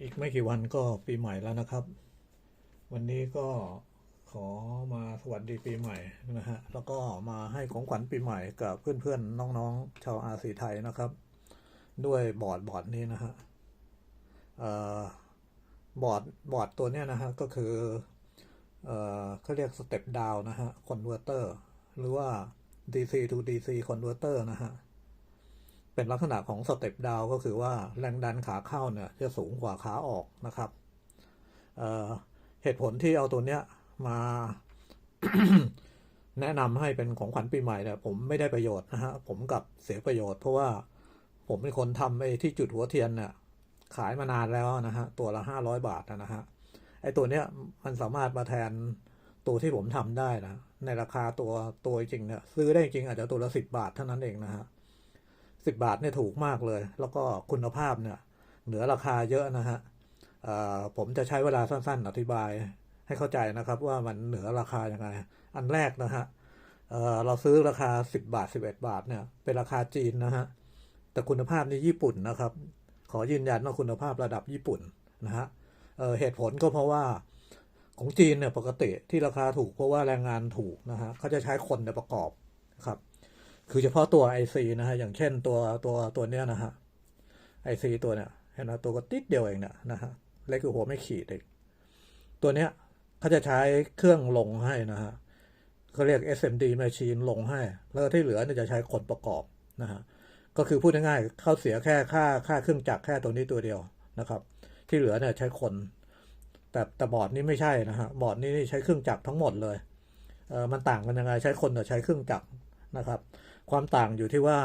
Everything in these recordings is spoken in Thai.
อีกไม่กี่วันก็ปีใหม่แล้วนะครับ วันนี้ก็ขอมาสวัสดีปีใหม่นะฮะแล้วก็มาให้ของขวัญปีใหม่กับเพื่อนๆน้องๆ ชาวอาซีไทยนะครับ ด้วยบอร์ดบอร์ดนี้นะฮะบอร์ดบอร์ดตัวเนี้ยนะฮะก็คือเขาเรียกสเต็ปดาวนะฮะคอนเวอร์เตอร์หรือว่า DC to DC converter นะฮะ เป็นลักษณะของสเต็ปดาวก็คือว่าแรงดันขาเข้าเนี่ยจะสูงกว่าขาออกนะครับเเหตุผลที่เอาตัวเนี้ยมา แนะนำให้เป็นของขวัญปีใหม่เนี่ยผมไม่ได้ประโยชน์นะฮะผมกับเสียประโยชน์เพราะว่าผมเป็นคนทำไอ้ที่จุดหัวเทียนเนี่ยขายมานานแล้วนะฮะตัวละห้าร้อยบาทนะฮะไอ้ตัวเนี้ยมันสามารถมาแทนตัวที่ผมทำได้นะในราคาตัวตัวจริงเนี่ยซื้อได้จริงอาจจะตัวละสิบบาทเท่านั้นเองนะฮะ สิบบาทเนี่ยถูกมากเลย แล้วก็คุณภาพเนี่ยเหนือราคาเยอะนะฮะผมจะใช้เวลาสั้นๆ อธิบายให้เข้าใจนะครับว่ามันเหนือราคายังไง อันแรกนะฮะเเราซื้อราคา 10 บาท 11 บาทเนี่ยเป็นราคาจีนนะฮะแต่คุณภาพนี่ญี่ปุ่นนะครับ ขอยืนยันว่าคุณภาพระดับญี่ปุ่นนะฮะเเหตุผลก็เพราะว่าของจีนเนี่ยปกติที่ราคาถูกเพราะว่าแรงงานถูกนะฮะเขาจะใช้คนในประกอบครับ คือเฉพาะตัว IC นะฮะอย่างเช่นตัวตัวตัวเนี้ยนะฮะ IC ตัวเนี้ยเห็นไหมตัวก็ติดเดียวเองเนี่ยนะฮะเล็กกว่าหัวไม่ขีดเองตัวเนี้ยเขาจะใช้เครื่องลงให้นะฮะเขาเรียก SMD machine ลงให้ แล้วที่เหลือเนี่ยจะใช้คนประกอบนะฮะก็คือพูดง่ายๆเขาเสียแค่ค่าค่าเครื่องจักรแค่ตัวนี้ตัวเดียวนะครับ ที่เหลือเนี่ยใช้คน แต่แต่บอร์ดนี้ไม่ใช่นะฮะบอร์ดนี้ใช้เครื่องจักรทั้งหมดเลยเออมันต่างกันยังไงใช้คนกับใช้เครื่องจักรนะครับ ความต่างอยู่ที่ว่า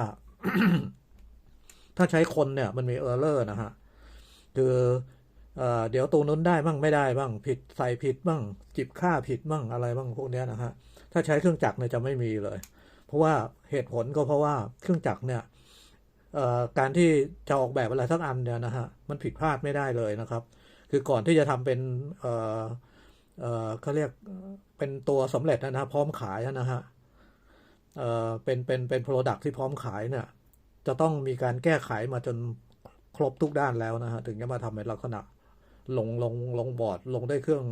ถ้าใช้คนเนี่ย มันมีเออร์เลอร์นะฮะ คือเดี๋ยวตัวนู้นได้บ้างไม่ได้บ้าง ผิดใส่ผิดบ้าง จิบค่าผิดบ้างอะไรบ้างพวกนี้นะฮะ ถ้าใช้เครื่องจักรเนี่ยจะไม่มีเลย เพราะว่าเหตุผลก็เพราะว่าเครื่องจักรเนี่ยการที่จะออกแบบอะไรสักอันเนี่ยนะฮะมันผิดพลาดไม่ได้เลยนะครับ คือก่อนที่จะทำเป็นเเขาเรียกเป็นตัวสำเร็จนะฮะพร้อมขายนะฮะ เอ่อเป็นเป็นเป็นโปรดักที่พร้อมขายเนี่ยจะต้องมีการแก้ไขมาจนครบทุกด้านแล้วนะฮะถึงจะมาทำเป็นลักษณะลงลงลงบอร์ดลงได้เครื่อง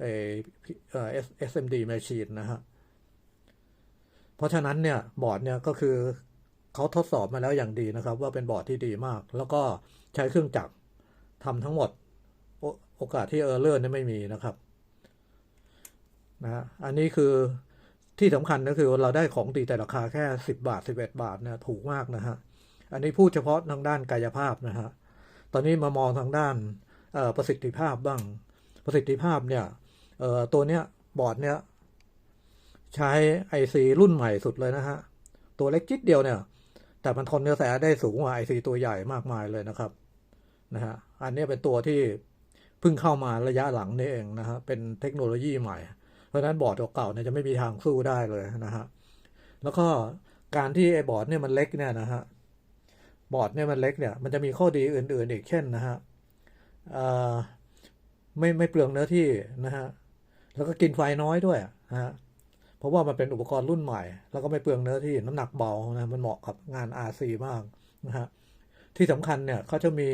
เออ SMD machine นะฮะเพราะฉะนั้นเนี่ยบอร์ดเนี่ยก็คือเขาทดสอบมาแล้วอย่างดีนะครับ ว่าเป็นบอร์ดที่ดีมาก แล้วก็ใช้เครื่องจักรทำทั้งหมดโอกาสที่เออร์เลอร์นี่ไม่มีนะครับนะอันนี้คือ ที่สำคัญก็คือเราได้ของดีแต่ราคาแค่สิบบาทสิบเอ็ดบาทเนี่ยถูกมากนะฮะ อันนี้พูดเฉพาะทางด้านกายภาพนะฮะ ตอนนี้มามองทางด้านประสิทธิภาพบ้าง ประสิทธิภาพเนี่ยตัวเนี้ยบอร์ดเนี้ยใช้ไอซีรุ่นใหม่สุดเลยนะฮะ ตัวเล็กจิดเดียวเนี่ย แต่มันทนกระแสได้สูงกว่าไอซีตัวใหญ่มากมายเลยนะครับนะฮะอันนี้เป็นตัวที่เพิ่งเข้ามาระยะหลังนี่เองนะฮะเป็นเทคโนโลยีใหม่ เพราะฉะนั้นบอร์ดเก่าเนี่ยจะไม่มีทางสู้ได้เลยนะฮะแล้วก็การที่ไอ้บอร์ดเนี่ยมันเล็กเนี่ยนะฮะบอร์ดเนี่ยมันเล็กเนี่ยมันจะมีข้อดีอื่น ๆ อีกเช่นนะฮะไม่ไม่เปลืองเนื้อที่นะฮะแล้วก็กินไฟน้อยด้วยนะฮะเพราะว่ามันเป็นอุปกรณ์รุ่นใหม่ แล้วก็ไม่เปลืองเนื้อที่น้ำหนักเบานะมันเหมาะกับงาน RC มากนะฮะที่สำคัญเนี่ยเขาจะมี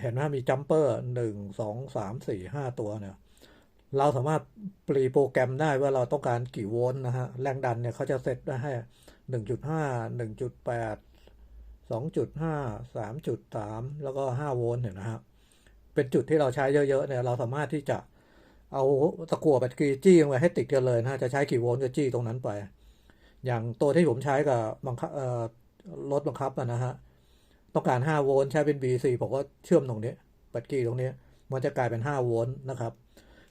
เห็นว่ามีจัมเปอร์หนึ่งสองสามสี่ห้าตัวเนี่ย เราสามารถปรีโปรแกรมได้ว่าเราต้องการกี่โวลต์นะฮะ แรงดันเนี่ยเขาจะเซตได้ให้หนึ่งจุดห้าหนึ่งจุดแปดสองจุดห้าสามจุดสามแล้วก็ห้าโวลต์เห็นนะครับ เป็นจุดที่เราใช้เยอะๆเนี่ยเราสามารถที่จะเอาตะกั่วแบตเตอรี่จี้ลงไปให้ติดกันเลยนะจะใช้กี่โวลต์ก็จี้ตรงนั้นไป อย่างตัวที่ผมใช้กับบังคับรถบังคับนะฮะต้องการ 5 โวลต์ใช้เป็น BC ผมก็เชื่อมตรงนี้แบตเตอรี่ตรงนี้ มันจะกลายเป็น 5 โวลต์นะครับ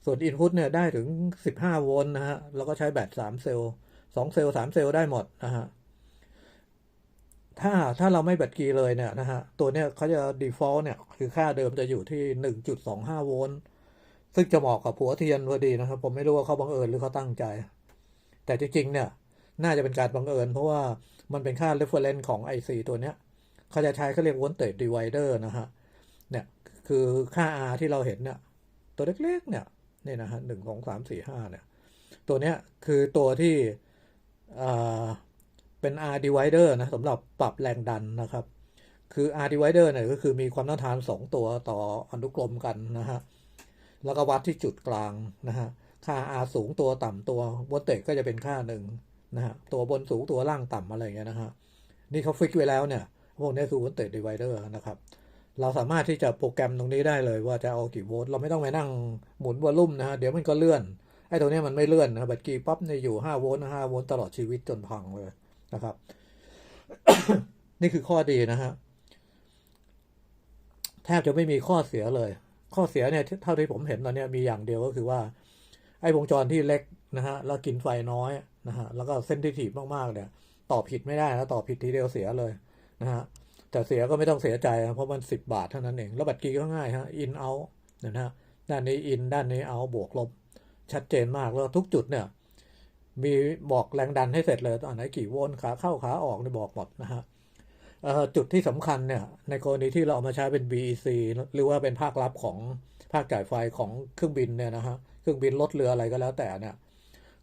ส่วน Input เนี่ยได้ถึง 15 โวลต์นะฮะ แล้วก็ใช้แบต 3 เซลล์ 2 เซลล์ 3 เซลล์ได้หมดนะฮะ ถ้าถ้าเราไม่แบตกีเลยเนี่ยนะฮะ ตัวเนี้ยเขาจะ default เนี่ย คือค่าเดิมจะอยู่ที่ 1.25 โวลต์ ซึ่งจะเหมาะกับหัวเทียนพอดีนะครับ ผมไม่รู้ว่าเขาบังเอิญหรือเขาตั้งใจ แต่จริงๆเนี่ย น่าจะเป็นการบังเอิญ เพราะว่ามันเป็นค่า reference ของ IC ตัวเนี้ยเขาจะใช้เขาเรียก voltage divider นะฮะ เนี่ยคือค่า R ที่เราเห็นเนี่ย ตัวเล็กๆเนี่ย นี่นะฮะหนึ่งสองสามสี่ห้าเนี่ย ตัวเนี้ยคือตัวที่เป็น R divider นะสำหรับปรับแรงดันนะครับ คือ R divider เนี่ยก็คือมีความต้านทาน 2 ตัวต่ออนุกรมกันนะฮะ แล้วก็วัดที่จุดกลางนะฮะ ค่า R สูงตัวต่ำตัวโวลเตจก็จะเป็นค่าหนึ่งนะฮะ ตัวบนสูงตัวล่างต่ำอะไรเงี้ยนะฮะ นี่เขาฟิกไว้แล้วเนี่ย พวกนี้คือโวลเตจดีไวเดอร์นะครับ เราสามารถที่จะโปรแกรมตรงนี้ได้เลยว่าจะเอากี่โวลต์เราไม่ต้องไปนั่งหมุนวอลลุ่มนะฮะเดี๋ยวมันก็เลื่อนไอ้ตรงนี้มันไม่เลื่อนนะบัตรกีปั๊บเนี่ยอยู่5โวลต์5โวลต์ตลอดชีวิตจนพังเลยนะครับ นี่คือข้อดีนะฮะแทบจะไม่มีข้อเสียเลย ข้อเสียเนี่ยเท่าที่ผมเห็นตอนนี้มีอย่างเดียวก็คือว่า ไอ้วงจรที่เล็กนะฮะแล้วกินไฟน้อยนะฮะแล้วก็เซนซิทีฟมากๆเนี่ยต่อผิดไม่ได้นะต่อผิดทีเดียวเสียเลยนะฮะ แต่เสียก็ไม่ต้องเสียใจเพราะมันสิบบาทเท่านั้นเอง แล้วบัตรกีก็ง่ายฮะอินเอานะฮะด้านนี้อินด้านนี้เอาบวกลบ ชัดเจนมากแล้วทุกจุดเนี่ย มีบอกแรงดันให้เสร็จเลยตอนไหนกี่โวลต์ขาเข้าขาออกเนี่ยบอกหมดนะฮะจุดที่สำคัญเนี่ย ในกรณีที่เราเอามาใช้เป็น BEC หรือว่าเป็นภาคลับของภาคจ่ายไฟของเครื่องบินเนี่ยนะฮะ เครื่องบินรถเรืออะไรก็แล้วแต่เนี่ย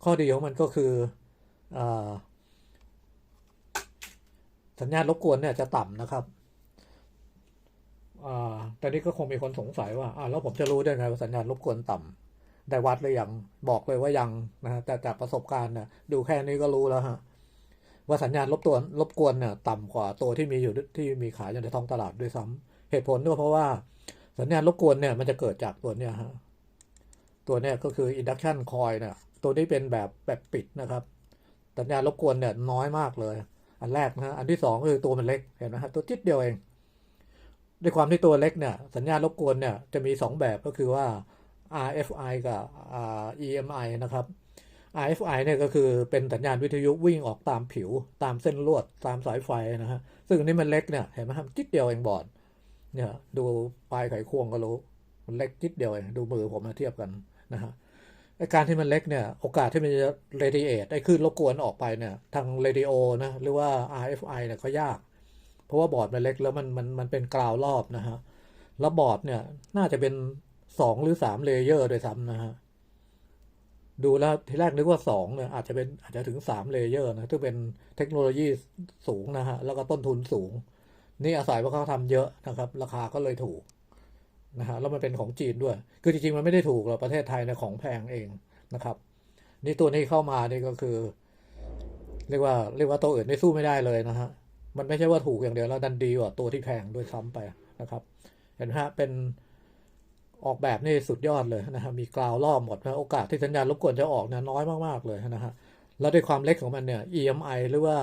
ข้อดีของมันก็คืออ สัญญาณรบกวนเนี่ยจะต่ำนะครับแต่นี้ก็คงมีคนสงสัยว่าแล้วผมจะรู้ได้ไงว่าสัญญาณรบกวนต่ำได้วัดหรือยังบอกเลยว่ายังนะฮะแต่จากประสบการณ์เนี่ยดูแค่นี้ก็รู้แล้วฮะว่าสัญญาณรบตัวรบกวนเนี่ยต่ำกว่าตัวที่มีอยู่ที่มีขายอยู่ในท้องตลาดด้วยซ้ำเหตุผลก็เพราะว่าสัญญาณรบกวนเนี่ยมันจะเกิดจากตัวเนี้ยฮะตัวเนี้ยก็คือ induction coil เนี่ยตัวนี้เป็นแบบแบบปิดนะครับ สัญญาณรบกวนเนี่ยน้อยมากเลย อันแรกนะฮะอันที่สองก็คือตัวมันเล็กเห็นไหมฮะตัวจิดเดียวเอง ด้วยความที่ตัวเล็กเนี่ย สัญญาณรบกวนเนี่ยจะมี 2 แบบก็คือว่า RFI กับ EMI นะครับ RFI เนี่ยก็คือเป็นสัญญาณวิทยุวิ่งออกตามผิว ตามเส้นลวด ตามสายไฟนะฮะซึ่งอันนี้มันเล็กเนี่ยเห็นไหมครับจิดเดียวเองบอร์ดเนี่ยดูปลายไขควงก็รู้มันเล็กจิดเดียวเองดูมือผมมาเทียบกันนะฮะ ไอการที่มันเล็กเนี่ยโอกาสที่มันจะเรดิเอตไอคลื่นรบกวนออกไปเนี่ยทางเรดิโอนะหรือว่า RFI เนี่ยก็ยาก เพราะว่าบอร์ดมันเล็กแล้วมันมันมันเป็นกราวรอบนะฮะแล้วบอร์ดเนี่ยน่าจะเป็นสองหรือสามเลเยอร์โดยซ้ำนะฮะดูแล้วทีแรกนึกว่าสองเนี่ยอาจจะเป็นอาจจะถึงสามเลเยอร์นะซึ่งเป็นเทคโนโลยีสูงนะฮะแล้วก็ต้นทุนสูง นี่อาศัยว่าเขาทำเยอะนะครับ ราคาก็เลยถูก นะฮะแล้วมันเป็นของจีนด้วย คือจริงๆมันไม่ได้ถูกหรอกประเทศไทยในของแพงเองนะครับ นี่ตัวนี้เข้ามานี่ก็คือ เรียกว่าเรียกว่าตัวอื่นไม่สู้ไม่ได้เลยนะฮะมันไม่ใช่ว่าถูกอย่างเดียวแล้วดันดีกว่าตัวที่แพงด้วยซ้ำไปนะครับ เห็นไหมฮะเป็นออกแบบนี่สุดยอดเลยนะฮะมีกราวรอหมดนะโอกาสที่สัญญาณรบกวนจะออกเนี่ยน้อยมากๆเลยนะฮะแล้วด้วยความเล็กของมันเนี่ย EMI หรือว่า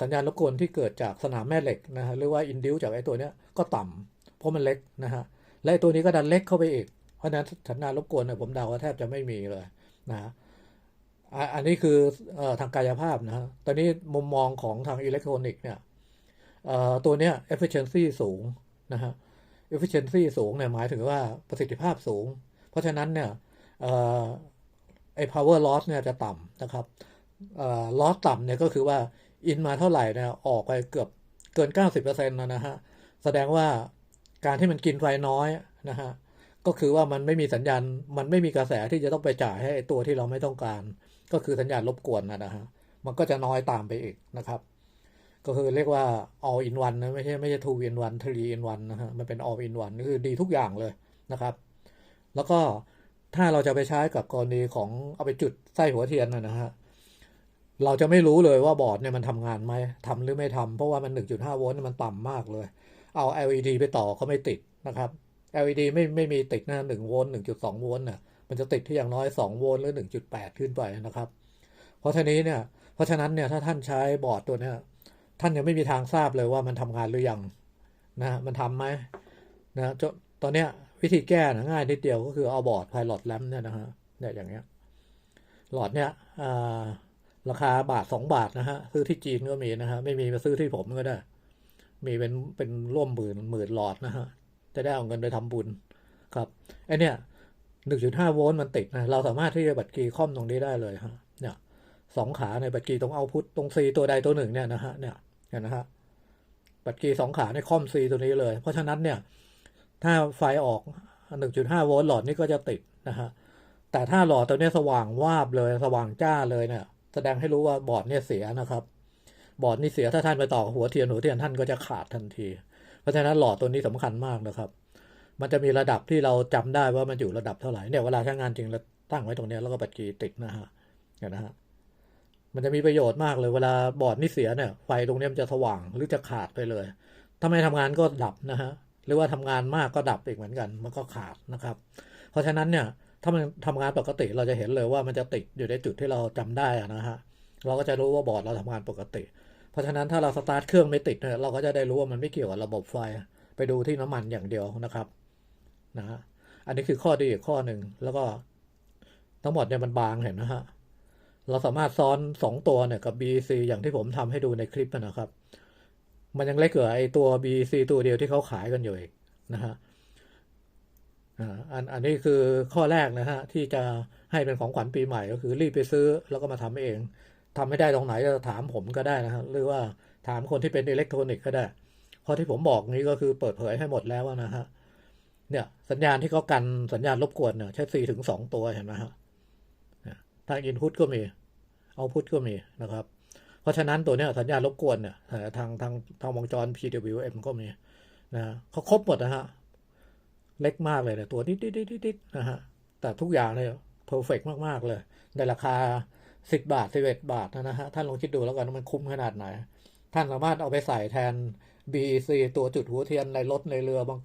สัญญาณรบกวนที่เกิดจากสนามแม่เหล็กนะฮะหรือว่าอินดิวจากไอ้ตัวเนี้ยก็ต่ำเพราะมันเล็กนะฮะ และตัวนี้ก็ดันเล็กเข้าไปอีก เพราะฉะนั้นสัญญาณรบกวนเนี่ยผมเดาว่าแทบจะไม่มีเลยนะอันนี้คืออทางกายภาพนะ ตอนนี้มุมมองของทางอิเล็กทรอนิกส์เนี่ยตัวเนี้ย efficiency สูงนะฮะ efficiency สูงเนี่ยหมายถึงว่าประสิทธิภาพสูง เพราะฉะนั้นเนี่ยไอ้ power loss เนี่ยจะต่ำนะครับ loss ต่ำเนี่ยก็คือว่า อินมาเท่าไหร่เนี่ยออกไปเกือบเกิน 90%นะฮะ แสดงว่า การที่มันกินไฟน้อยนะฮะก็คือว่ามันไม่มีสัญญาณมันไม่มีกระแสที่จะต้องไปจ่ายให้ตัวที่เราไม่ต้องการ ก็คือสัญญาณรบกวนนะฮะมันก็จะน้อยตามไปอีกนะครับ ก็คือเรียกว่า all in one นะไม่ใช่ไม่ใช่ two in one three in one นะฮะมันเป็น all in one คือดีทุกอย่างเลยนะครับ แล้วก็ถ้าเราจะไปใช้กับกรณีของเอาไปจุดไส้หัวเทียนนะฮะเราจะไม่รู้เลยว่าบอร์ดเนี่ยมันทำงานไหมทำหรือไม่ทำเพราะว่ามัน 1.5 โวลต์มันต่ำมากเลย เอา LED ไปต่อเขาไม่ติดนะครับ LED ไม่ไม่มีติดนะ1โวลต์1.2โวลต์น่ะมันจะติดที่อย่างน้อย2โวลต์หรือ1.8ขึ้นไปนะครับ เพราะฉะนี้เนี่ย เพราะฉะนั้นเนี่ยถ้าท่านใช้บอร์ดตัวเนี้ยท่านยังไม่มีทางทราบเลยว่ามันทำงานหรือยังนะมันทำไหมนะตอนเนี้ยวิธีแก้นะง่ายนิดเดียวก็คือเอาบอร์ดไพลอตแลมเนี่ยนะฮะเนี่ยอย่างเงี้ยหลอดเนี่ยราคาบาทสองบาทนะฮะซื้อที่จีนก็มีนะฮะไม่มีมาซื้อที่ผมก็ได้ มีเป็นเป็นร่วมหมื่นหมื่นหลอดนะฮะ จะได้เอาเงินไปทำบุญครับไอเนี่ยหนึ่งจุดห้าโวลต์มันติดนะเราสามารถที่จะบัตรกีค่อมตรงนี้ได้เลยฮะเนี่ยสองขาในบัตรกีตรงเอาพุทตรงซีตัวใดตัวหนึ่งเนี่ยนะฮะเนี่ยเห็นนะฮะบัตรกีสองขาในค่อมซีตัวนี้เลย เพราะฉะนั้นเนี่ย ถ้าไฟออก1.5โวลต์หลอดนี้ก็จะติดนะฮะแต่ถ้าหลอดตัวนี้สว่างวาบเลยสว่างจ้าเลยเนี่ย แสดงให้รู้ว่าบอร์ดเนี่ยเสียนะครับ บอดนี่เสียถ้าท่านไปต่อกหัวเทียนหัวเทียนท่านก็จะขาดทันที เพราะฉะนั้นหลอดตัวนี้สำคัญมากนะครับ มันจะมีระดับที่เราจำได้ว่ามันอยู่ระดับเท่าไหร่เนี่ยเวลาใช้งานจริงเราตั้งไว้ตรงนี้แล้วก็ปัดกีติดนะฮะเห็นนะฮะมันจะมีประโยชน์มากเลยเวลาบอดนี่เสียเนี่ยไฟตรงนี้มันจะสว่างหรือจะขาดไปเลย ถ้าไม่ทำงานก็ดับนะฮะหรือว่าทำงานมากก็ดับอีกเหมือนกัน มันก็ขาดนะครับ เพราะฉะนั้นเนี่ยถ้ามันทำงานปกติเราจะเห็นเลยว่ามันจะติดอยู่ในจุดที่เราจำได้นะฮะเราก็จะรู้ว่าบอร์ดเราทำงานปกติ เพราะฉะนั้นถ้าเราสตาร์ทเครื่องไม่ติดเนี่ยเราก็จะได้รู้ว่ามันไม่เกี่ยวกับระบบไฟ ไปดูที่น้ำมันอย่างเดียวนะครับนะฮะอันนี้คือข้อดีอีกข้อหนึ่งแล้วก็ทั้งหมดเนี่ยมันบางเห็นนะฮะเราสามารถซ้อนสองตัวเนี่ยกับ BC อย่างที่ผมทำให้ดูในคลิปนะครับ มันยังเล็กกว่าไอตัว BC ตัวเดียวที่เขาขายกันอยู่อีกนะฮะอ่าอันอันนี้คือข้อแรกนะฮะที่จะให้เป็นของขวัญปีใหม่ก็คือรีบไปซื้อแล้วก็มาทำเอง ทำไม่ได้ตรงไหนก็ถามผมก็ได้นะฮะหรือว่าถามคนที่เป็นอิเล็กทรอนิกส์ก็ได้ เพราะที่ผมบอกนี้ก็คือเปิดเผยให้หมดแล้วนะฮะเนี่ยสัญญาณที่เขากันสัญญาณรบกวนเนี่ยใช้สี่ถึงสองตัวเห็นไหมฮะทางอินพุตก็มีเอาพุตก็มีนะครับ เพราะฉะนั้นตัวเนี้ยสัญญาณรบกวนเนี่ยทางทางทางวงจร PWM ก็มีนะเขาครบหมดนะฮะเล็กมากเลยเนี่ยตัวนิดนิดนิดนิดนะฮะแต่ทุกอย่างเนี่ยเพอร์เฟกมากๆเลยในราคา สิบบาทสิบเอ็ดบาทนะฮะ ท่านลองคิดดูแล้วกันว่ามันคุ้มขนาดไหน ท่านสามารถเอาไปใส่แทน BEC ตัวจุดหัวเทียนในรถในเรือบัง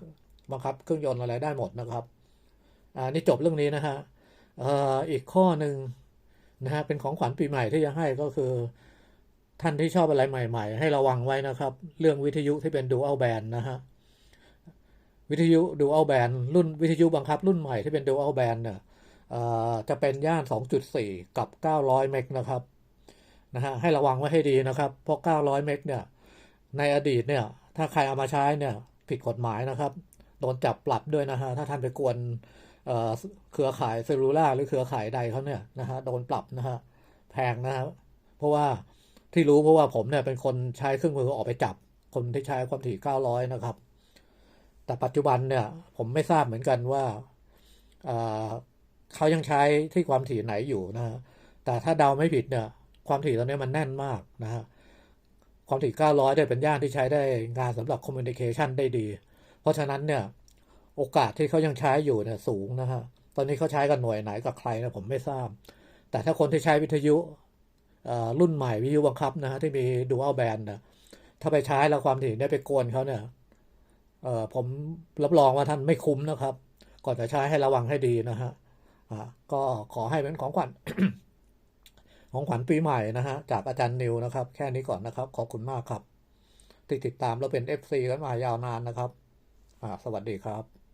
บังคับ เครื่องยนต์อะไรได้หมดนะครับ อ่านี่จบเรื่องนี้นะฮะเอ่ออีกข้อหนึ่งนะฮะเป็นของขวัญปีใหม่ที่จะให้ก็คือ ท่านที่ชอบอะไรใหม่ ๆ ให้ระวังไว้นะครับ เรื่องวิทยุที่เป็น Dual Band นะฮะวิทยุ Dual Band รุ่นวิทยุบังคับรุ่นใหม่ที่เป็น Dual Band เนี่ย จะเป็นย่าน 2.4 กับ 900 เมกนะครับนะฮะให้ระวังไว้ให้ดีนะครับ เพราะ 900 เมกเนี่ย ในอดีตเนี่ย ถ้าใครเอามาใช้เนี่ย ผิดกฎหมายนะครับ โดนจับปรับด้วยนะฮะ ถ้าท่านไปกวนเครือข่ายเซลูล่าหรือเครือข่ายใดเขาเนี่ยนะฮะ โดนปรับนะฮะ แพงนะครับ เพราะว่าที่รู้เพราะว่าผมเนี่ยเป็นคนใช้เครื่องมือออกไปจับ คนที่ใช้ความถี่ 900 นะครับ แต่ปัจจุบันเนี่ย ผมไม่ทราบเหมือนกันว่า เขายังใช้ที่ความถี่ไหนอยู่นะฮะแต่ถ้าเดาไม่ผิดเนี่ยความถี่ตอนนี้มันแน่นมากนะฮะความถี่ 900เนี่ยเป็นย่านที่ใช้ได้งานสำหรับคอมมิวนิเคชันได้ดี เพราะฉะนั้นเนี่ยโอกาสที่เขายังใช้อยู่เนี่ยสูงนะฮะตอนนี้เขาใช้กันหน่วยไหนกับใครนะผมไม่ทราบ แต่ถ้าคนที่ใช้วิทยุรุ่นใหม่วิทยุบังคับนะฮะที่มีดูอัลแบนนะถ้าไปใช้แล้วความถี่เนี่ยไปกวนเขาเนี่ยผมรับรองว่าท่านไม่คุ้มนะครับ ก่อนจะใช้ให้ระวังให้ดีนะฮะ ก็ขอให้เป็นของขวัญของขวัญปีใหม่นะฮะจากอาจารย์นิวนะครับ แค่นี้ก่อนนะครับขอบคุณมากครับ ที่ติดตามเราเป็น FC กันมายาวนานนะครับสวัสดีครับ